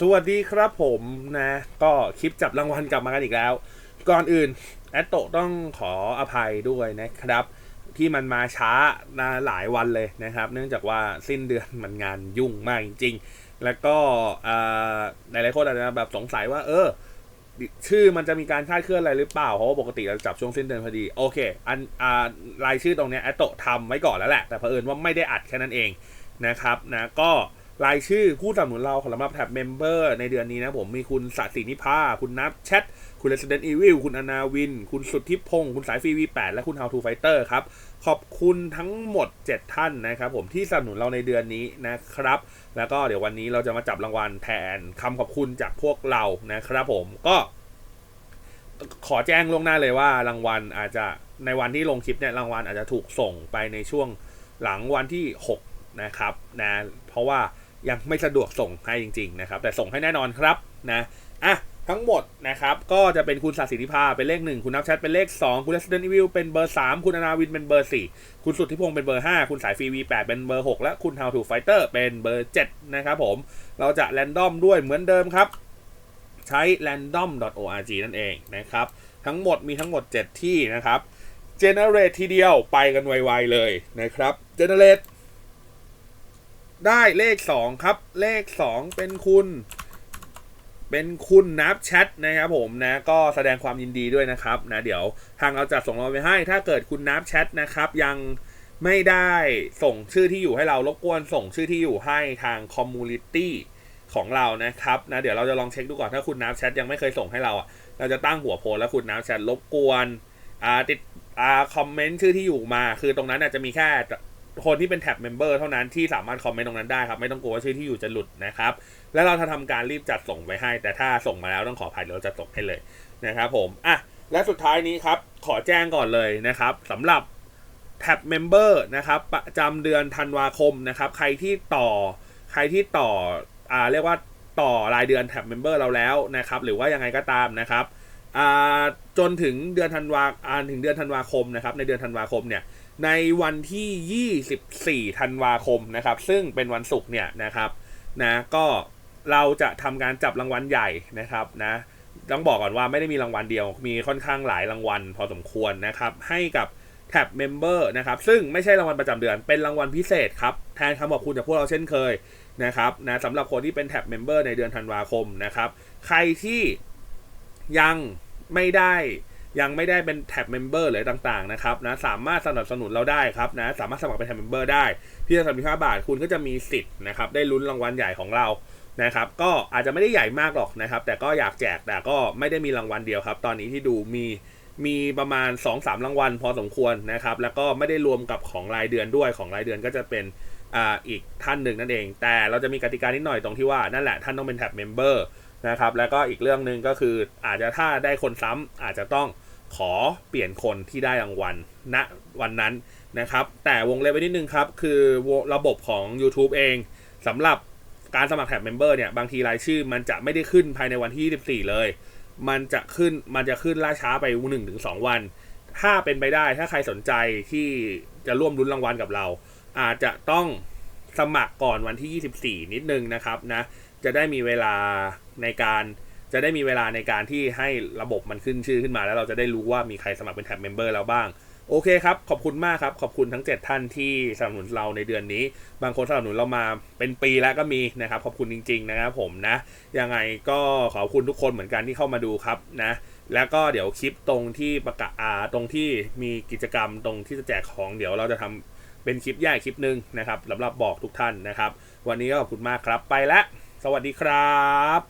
สวัสดีครับผมนะ ก็คลิปจับรางวัลกลับมากันอีกแล้ว ก่อนอื่นแอตโตต้องขออภัยด้วยนะครับ ที่มันมาช้านะหลายวันเลยนะครับ เนื่องจากว่าสิ้นเดือนมันงานยุ่งมากจริง ๆ แล้วก็หลายๆคนอาจจะแบบสงสัยว่า เออ ชื่อมันจะมีการคาดเคลื่อนอะไรหรือเปล่าเพราะว่าปกติเราจับช่วงสิ้นเดือนพอดีโอเค อันอ่ารายชื่อตรงเนี้ยแอตโตทำไว้ก่อนแล้วแหละแต่เผอิญว่าไม่ได้อัดแค่นั้นเองนะครับนะก็ รายชื่อผู้สนับสนุนเราสำหรับแท็บเมมเบอร์ในเดือนนี้นะผมมีคุณสศินิพาคุณนับแชท คุณ Resident Evil คุณอนาวิน คุณสุทธิพงศ์คุณสายฟรี V8 และคุณ How to Fighter ครับ ขอบคุณทั้งหมด 7 ท่านนะครับผมที่สนับสนุนเราในเดือนนี้นะครับ แล้วก็เดี๋ยววันนี้เราจะมาจับรางวัลแทนคำขอบคุณจากพวกเรานะครับผมก็ขอแจ้งล่วงหน้าเลยว่ารางวัลอาจจะในวันที่ลงคลิปเนี่ยรางวัลอาจจะถูกส่งไปในช่วงหลังวันที่ 6 นะครับนะเพราะว่า ยังไม่สะดวกส่งให้จริง ๆ นะครับ แต่ส่งให้แน่นอนครับนะอะทั้งหมดนะครับก็จะเป็นคุณศาสินิพาเป็นเลข 1 คุณนับแชทเป็นเลข 2 คุณ Resident Evil เป็นเบอร์ 3 คุณอนาวินเป็นเบอร์ 4 คุณสุทธิพงศ์เป็นเบอร์ 5 คุณสายฟรี V8 เป็นเบอร์ 6 และคุณ How to Fighter เป็นเบอร์ 7 นะครับผม เราจะแรนดอมด้วยเหมือนเดิมครับ ใช้ random.org นั่นเองนะครับ ทั้งหมดมีทั้งหมด 7 ที่นะครับ generate ทีเดียวไปกันไวๆเลยนะครับ generate ได้เลข 2 ครับ เลข 2 เป็นคุณ เป็นคุณนับแชทนะครับผมนะก็แสดงความยินดีด้วยนะครับนะเดี๋ยวทางเราจะส่งเราไปให้ ถ้าเกิดคุณนับแชทนะครับยังไม่ได้ส่งชื่อที่อยู่ให้เรารบกวนส่งชื่อที่อยู่ให้ทางคอมมูนิตี้ของเรานะครับนะเดี๋ยวเราจะลองเช็คดูก่อนถ้าคุณนับแชทยังไม่เคยส่งให้เราอะเราจะตั้งหัวโพสแล้วคุณนับแชทรบกวนอ่าติดอ่าคอมเมนต์ชื่อที่อยู่มา คือตรงนั้นอาจจะมีแค่ คนที่เป็นแท็บเมมเบอร์เท่านั้นที่สามารถคอมเมนต์ตรงนั้นได้ครับ ไม่ต้องกลัวว่าชื่อที่อยู่จะหลุดนะครับ แล้วเราจะทำการรีบจัดส่งไปให้ แต่ถ้าส่งมาแล้วต้องขออภัยเดี๋ยวเราจะส่งให้เลยนะครับผมอะและสุดท้ายนี้ครับ ขอแจ้งก่อนเลยนะครับสำหรับแท็บเมมเบอร์นะครับ ประจำเดือนธันวาคมนะครับ ใครที่ต่อใครที่ต่ออ่าเรียกว่าต่อรายเดือนแท็บเมมเบอร์เราแล้วนะครับ หรือว่ายังไงก็ตามนะครับอ่าจนถึงเดือนธันวาอ่าถึงเดือนธันวาคมนะครับ ในเดือนธันวาคมเนี่ย ในวันที่ 24 ธันวาคมนะครับ ซึ่งเป็นวันศุกร์เนี่ยนะครับนะก็เราจะทำการจับรางวัลใหญ่นะครับนะต้องบอกก่อนว่าไม่ได้มีรางวัลเดียว มีค่อนข้างหลายรางวัลพอสมควรนะครับ ให้กับแท็บเมมเบอร์นะครับซึ่งไม่ใช่รางวัลประจำเดือน เป็นรางวัลพิเศษครับ แทนคำขอบคุณจากพวกเราเช่นเคยนะครับนะสำหรับคนที่เป็นแท็บเมมเบอร์ในเดือนธันวาคมนะครับ ใครที่ยังไม่ได้ ยังไม่ได้เป็นแท็บเมมเบอร์เลยต่างๆนะครับนะสามารถสนับสนุนเราได้ครับนะสามารถสมัครเป็นแท็บเมมเบอร์ได้เพียงสามสิบห้าบาทคุณก็จะมีสิทธิ์นะครับได้ลุ้นรางวัลใหญ่ของเรานะครับก็อาจจะไม่ได้ใหญ่มากหรอกนะครับ แต่ก็อยากแจกแต่ก็ไม่ได้มีรางวัลเดียวครับ ตอนนี้ที่ดูมีมีประมาณ 2-3 รางวัลพอสมควรนะครับ แล้วก็ไม่ได้รวมกับของรายเดือนด้วยของรายเดือนก็จะเป็นอ่าอีกท่านหนึ่งนั่นเอง แต่เราจะมีกติกานิดหน่อยตรงที่ว่านั่นแหละท่านต้องเป็นแท็บเมมเบอร์นะครับแล้วก็อีกเรื่องหนึ่งก็คืออาจจะถ้าได้คนซ้ำอาจจะต้อง ขอเปลี่ยนคนที่ได้รางวัลณวันนั้นนะครับ แต่วงเล็บไว้นิดนึงครับ คือระบบของ YouTube เองสำหรับการสมัครแท็บเมมเบอร์เนี่ย บางทีรายชื่อมันจะไม่ได้ขึ้นภายในวันที่ 24 เลย มันจะขึ้นมันจะขึ้นล่าช้าไป 1-2 วัน ถ้าเป็นไปได้ถ้าใครสนใจที่จะร่วมรุ้นรางวัลกับเรา อาจจะต้องสมัครก่อนวันที่ 24 นิดนึงนะครับนะจะได้มีเวลาในการ จะได้มีเวลาในการที่ให้ระบบมันขึ้นชื่อขึ้นมา แล้วเราจะได้รู้ว่ามีใครสมัครเป็นแท็บเมมเบอร์แล้วบ้าง โอเคครับ ขอบคุณมากครับ ขอบคุณทั้ง 7 ท่านที่สนับสนุนเราในเดือนนี้ บางคนสนับสนุนเรามาเป็นปีแล้วก็มีนะครับ ขอบคุณจริง ๆ นะครับผมนะ ยังไงก็ขอบคุณทุกคนเหมือนกันที่เข้ามาดูครับนะแล้วก็เดี๋ยวคลิปตรงที่ประกาศอาตรงที่มีกิจกรรมตรงที่จะแจกของเดี๋ยวเราจะทำเป็นคลิปใหญ่คลิปหนึ่งนะครับสำหรับบอกทุกท่านนะครับ วันนี้ก็ขอบคุณมากครับไปแล้ว สวัสดีครับ